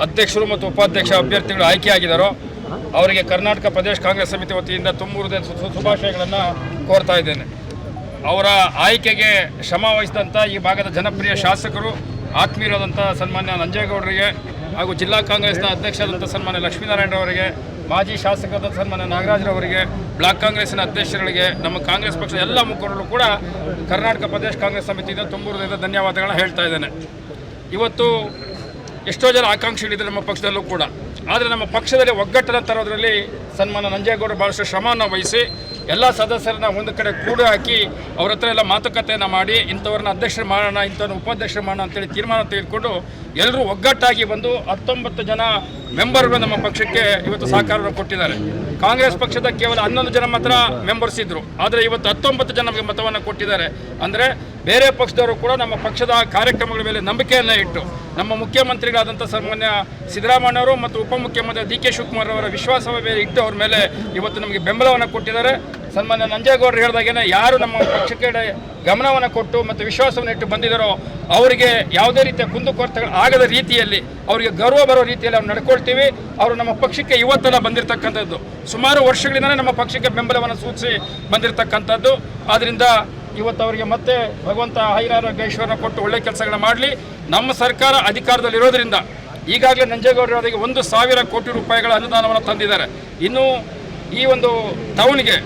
ಅಧ್ಯಕ್ಷರು ಮತ್ತು ಉಪಾಧ್ಯಕ್ಷ ಅಭ್ಯರ್ಥಿಗಳು ಆಯ್ಕೆಯಾಗಿದ್ದಾರೋ. ಅವರಿಗೆ ಕರ್ನಾಟಕ ಪ್ರದೇಶ ಕಾಂಗ್ರೆಸ್ ಸಮಿತಿ ವತಿಯಿಂದ ತುಂಬ ಹೃದಯದ ಶು- ಶು- ಶುಭಾಶಯಗಳನ್ನು ಕೋರ್ತಾ ಇದ್ದೇನೆ. ಅವರ ಆಯ್ಕೆಗೆ ಶ್ರಮ ಈ ಭಾಗದ ಜನಪ್ರಿಯ ಶಾಸಕರು ಆತ್ಮೀಯರಾದಂಥ ಸನ್ಮಾನ್ಯ ನಂಜೇಗೌಡರಿಗೆ ಹಾಗೂ ಜಿಲ್ಲಾ ಕಾಂಗ್ರೆಸ್ನ ಅಧ್ಯಕ್ಷರಾದಂಥ ಸನ್ಮಾನ್ಯ ಲಕ್ಷ್ಮೀನಾರಾಯಣರವರಿಗೆ ಮಾಜಿ ಶಾಸಕರಾದ ಸನ್ಮಾನ್ಯ ನಾಗರಾಜರವರಿಗೆ ಬ್ಲಾಕ್ ಕಾಂಗ್ರೆಸ್ನ ಅಧ್ಯಕ್ಷರುಗಳಿಗೆ, ನಮ್ಮ ಕಾಂಗ್ರೆಸ್ ಪಕ್ಷದ ಎಲ್ಲ ಮುಖಂಡರು ಕೂಡ ಕರ್ನಾಟಕ ಪ್ರದೇಶ ಕಾಂಗ್ರೆಸ್ ಸಮಿತಿಯಿಂದ ತುಂಬ ಹೃದಯದ ಧನ್ಯವಾದಗಳನ್ನ ಹೇಳ್ತಾ ಇದ್ದೇನೆ. ಇವತ್ತು ಎಷ್ಟೋ ಜನ ಆಕಾಂಕ್ಷಿಗಳಿದ್ದಾರೆ ನಮ್ಮ ಪಕ್ಷದಲ್ಲೂ ಕೂಡ. ಆದರೆ ನಮ್ಮ ಪಕ್ಷದಲ್ಲಿ ಒಗ್ಗಟ್ಟನ್ನು ತರೋದ್ರಲ್ಲಿ ಸನ್ಮಾನ ನಂಜೇಗೌಡರು ಭಾಳಷ್ಟು ಶ್ರಮವನ್ನು ವಹಿಸಿ ಎಲ್ಲ ಸದಸ್ಯರನ್ನ ಒಂದು ಕಡೆ ಕೂಡ ಹಾಕಿ ಅವ್ರ ಹತ್ರ ಎಲ್ಲ ಮಾತುಕತೆಯನ್ನು ಮಾಡಿ ಇಂಥವ್ರನ್ನ ಅಧ್ಯಕ್ಷರು ಮಾಡೋಣ, ಇಂಥವ್ರನ್ನ ಉಪಾಧ್ಯಕ್ಷರು ಮಾಡೋಣ ಅಂತೇಳಿ ತೀರ್ಮಾನ ತೆಗೆದುಕೊಂಡು ಎಲ್ಲರೂ ಒಗ್ಗಟ್ಟಾಗಿ ಬಂದು ಹತ್ತೊಂಬತ್ತು ಜನ ಮೆಂಬರ್ಗಳು ನಮ್ಮ ಪಕ್ಷಕ್ಕೆ ಇವತ್ತು ಸಹಕಾರವನ್ನು ಕೊಟ್ಟಿದ್ದಾರೆ. ಕಾಂಗ್ರೆಸ್ ಪಕ್ಷದ ಕೇವಲ ಹನ್ನೊಂದು ಜನ ಮಾತ್ರ ಮೆಂಬರ್ಸ್ ಇದ್ರು. ಆದರೆ ಇವತ್ತು ಹತ್ತೊಂಬತ್ತು ಜನ ನಮಗೆ ಮತವನ್ನು ಕೊಟ್ಟಿದ್ದಾರೆ. ಅಂದರೆ ಬೇರೆ ಪಕ್ಷದವರು ಕೂಡ ನಮ್ಮ ಪಕ್ಷದ ಕಾರ್ಯಕ್ರಮಗಳ ಮೇಲೆ ನಂಬಿಕೆಯನ್ನು ಇಟ್ಟು ನಮ್ಮ ಮುಖ್ಯಮಂತ್ರಿಗಳಾದಂಥ ಸನ್ಮಾನ್ಯ ಸಿದ್ದರಾಮಯ್ಯವರು ಮತ್ತು ಉಪಮುಖ್ಯಮಂತ್ರಿ ಡಿ ಕೆ ಶಿವಕುಮಾರ್ ಅವರ ವಿಶ್ವಾಸವ ಇಟ್ಟು ಅವ್ರ ಮೇಲೆ ಇವತ್ತು ನಮಗೆ ಬೆಂಬಲವನ್ನು ಕೊಟ್ಟಿದ್ದಾರೆ. ಸನ್ಮಾನ್ಯ ನಂಜೇಗೌಡರು ಹೇಳಿದಾಗೇನೆ ಯಾರು ನಮ್ಮ ಪಕ್ಷಕ್ಕೆ ಗಮನವನ್ನು ಕೊಟ್ಟು ಮತ್ತು ವಿಶ್ವಾಸವನ್ನು ಇಟ್ಟು ಬಂದಿದ್ದಾರೋ ಅವರಿಗೆ ಯಾವುದೇ ರೀತಿಯ ಕುಂದುಕೊರತೆಗಳು ಆಗದ ರೀತಿಯಲ್ಲಿ ಅವರಿಗೆ ಗೌರವ ಬರೋ ರೀತಿಯಲ್ಲಿ ಅವ್ರು ನಡ್ಕೊಳ್ತೀವಿ. ಅವರು ನಮ್ಮ ಪಕ್ಷಕ್ಕೆ ಇವತ್ತೆಲ್ಲ ಬಂದಿರತಕ್ಕಂಥದ್ದು. ಸುಮಾರು ವರ್ಷಗಳಿಂದಲೇ ನಮ್ಮ ಪಕ್ಷಕ್ಕೆ ಬೆಂಬಲವನ್ನು ಸೂಚಿಸಿ ಬಂದಿರತಕ್ಕಂಥದ್ದು. ಆದ್ದರಿಂದ ಇವತ್ತು ಅವರಿಗೆ ಮತ್ತೆ ಭಗವಂತ ಹೈರಾರೋಗ್ಯ ಐಶ್ವರ್ಯ ಕೊಟ್ಟು ಒಳ್ಳೆ ಕೆಲಸಗಳನ್ನ ಮಾಡಲಿ. ನಮ್ಮ ಸರ್ಕಾರ ಅಧಿಕಾರದಲ್ಲಿರೋದ್ರಿಂದ ಈಗಾಗಲೇ ನಂಜೇಗೌಡರವರಿಗೆ ಒಂದು ಸಾವಿರ ಕೋಟಿ ರೂಪಾಯಿಗಳ ಅನುದಾನವನ್ನು ತಂದಿದ್ದಾರೆ. ಇನ್ನು ಈ ಒಂದು ಟೌನ್ಗೆ,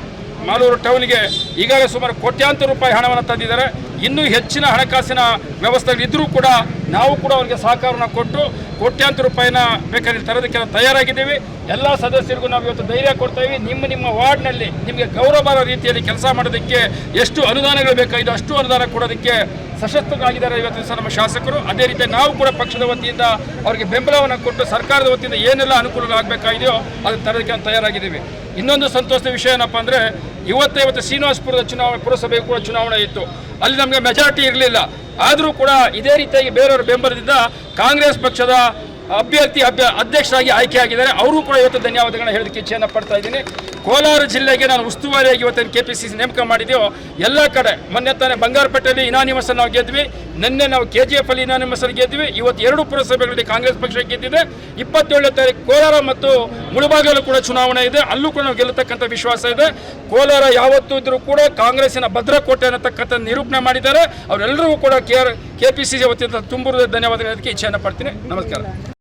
ಮಾಲೂರು ಟೌನ್ಗೆ ಈಗಾಗಲೇ ಸುಮಾರು ಕೋಟ್ಯಾಂತರ ರೂಪಾಯಿ ಹಣವನ್ನು ತಂದಿದ್ದಾರೆ. ಇನ್ನೂ ಹೆಚ್ಚಿನ ಹಣಕಾಸಿನ ವ್ಯವಸ್ಥೆಗಳಿದ್ದರೂ ಕೂಡ ನಾವು ಕೂಡ ಅವರಿಗೆ ಸಹಕಾರವನ್ನು ಕೊಟ್ಟು ಕೋಟ್ಯಾಂತರ ರೂಪಾಯಿನ ಬೇಕಾದ್ರೆ ತರೋದಕ್ಕೆಲ್ಲ ತಯಾರಾಗಿದ್ದೀವಿ. ಎಲ್ಲ ಸದಸ್ಯರಿಗೂ ನಾವು ಇವತ್ತು ಧೈರ್ಯ ಕೊಡ್ತೇವೆ ನಿಮ್ಮ ನಿಮ್ಮ ವಾರ್ಡ್ನಲ್ಲಿ ನಿಮಗೆ ಗೌರವ ರೀತಿಯಲ್ಲಿ ಕೆಲಸ ಮಾಡೋದಕ್ಕೆ ಎಷ್ಟು ಅನುದಾನಗಳು ಬೇಕಾಗಿದೆ ಅಷ್ಟು ಅನುದಾನ ಕೊಡೋದಕ್ಕೆ ಸಶಕ್ತರಾಗಿದ್ದಾರೆ ಇವತ್ತು ದಿವಸ ನಮ್ಮ ಶಾಸಕರು. ಅದೇ ರೀತಿ ನಾವು ಕೂಡ ಪಕ್ಷದ ವತಿಯಿಂದ ಅವರಿಗೆ ಬೆಂಬಲವನ್ನು ಕೊಟ್ಟು ಸರ್ಕಾರದ ವತಿಯಿಂದ ಏನೆಲ್ಲ ಅನುಕೂಲಗಳು ಆಗಬೇಕಾಗಿದೆಯೋ ಅದನ್ನು ತರೋದಕ್ಕೆ ತಯಾರಾಗಿದ್ದೀವಿ. ಇನ್ನೊಂದು ಸಂತೋಷದ ವಿಷಯ ಏನಪ್ಪ ಅಂದರೆ, ಇವತ್ತೇ ಇವತ್ತು ಶ್ರೀನಿವಾಸಪುರದ ಚುನಾವಣೆ, ಪುರಸಭೆ ಕೂಡ ಚುನಾವಣೆ ಇತ್ತು. ಅಲ್ಲಿ ನಮಗೆ ಮೆಜಾರಿಟಿ ಇರಲಿಲ್ಲ. ಆದರೂ ಕೂಡ ಇದೇ ರೀತಿಯಾಗಿ ಬೇರೆಯವರ ಬೆಂಬಲದಿಂದ ಕಾಂಗ್ರೆಸ್ ಪಕ್ಷದ ಅಭ್ಯರ್ಥಿ ಅಭ್ಯ ಅಧ್ಯಕ್ಷರಾಗಿ ಆಯ್ಕೆಯಾಗಿದ್ದಾರೆ. ಅವರು ಕೂಡ ಇವತ್ತು ಧನ್ಯವಾದಗಳನ್ನ ಹೇಳೋದಕ್ಕೆ ಇಚ್ಛೆಯನ್ನು ಪಡ್ತಾ ಇದ್ದೀನಿ. ಕೋಲಾರ ಜಿಲ್ಲೆಗೆ ನಾನು ಉಸ್ತುವಾರಿಯಾಗಿ ಇವತ್ತು ಕೆ ಪಿ ಸಿ ಸಿ ನೇಮಕ ಮಾಡಿದೆಯೋ ಎಲ್ಲ ಕಡೆ, ಮೊನ್ನೆ ತಾನೇ ಬಂಗಾರಪೇಟೆಯಲ್ಲಿ ಇನಾನಿಮಸ್ ನಾವು ಗೆದ್ವಿ. ನಿನ್ನೆ ನಾವು ಕೆ ಜಿ ಎಫ್ ಅಲ್ಲಿ ಇನಾನಿಮಸ್ ಅಲ್ಲಿ ಗೆದ್ವಿ. ಇವತ್ತು ಎರಡು ಪುರಸಭೆಗಳಲ್ಲಿ ಕಾಂಗ್ರೆಸ್ ಪಕ್ಷ ಗೆದ್ದಿದೆ. ಇಪ್ಪತ್ತೇಳನೇ ತಾರೀಕು ಕೋಲಾರ ಮತ್ತು ಮುಳುಬಾಗಲು ಕೂಡ ಚುನಾವಣೆ ಇದೆ. ಅಲ್ಲೂ ಕೂಡ ನಾವು ಗೆಲ್ಲತಕ್ಕಂಥ ವಿಶ್ವಾಸ ಇದೆ. ಕೋಲಾರ ಯಾವತ್ತೂ ಇದ್ರೂ ಕೂಡ ಕಾಂಗ್ರೆಸ್ಸಿನ ಭದ್ರಕೋಟೆ ಅನ್ನತಕ್ಕಂಥ ನಿರೂಪಣೆ ಮಾಡಿದ್ದಾರೆ. ಅವರೆಲ್ಲರಿಗೂ ಕೂಡ K R K P C C ವತಿಯಿಂದ ತುಂಬ ಧನ್ಯವಾದಗಳು ಹೇಳೋದಕ್ಕೆ ಇಚ್ಛೆಯನ್ನು ಪಡ್ತೀನಿ. ನಮಸ್ಕಾರ.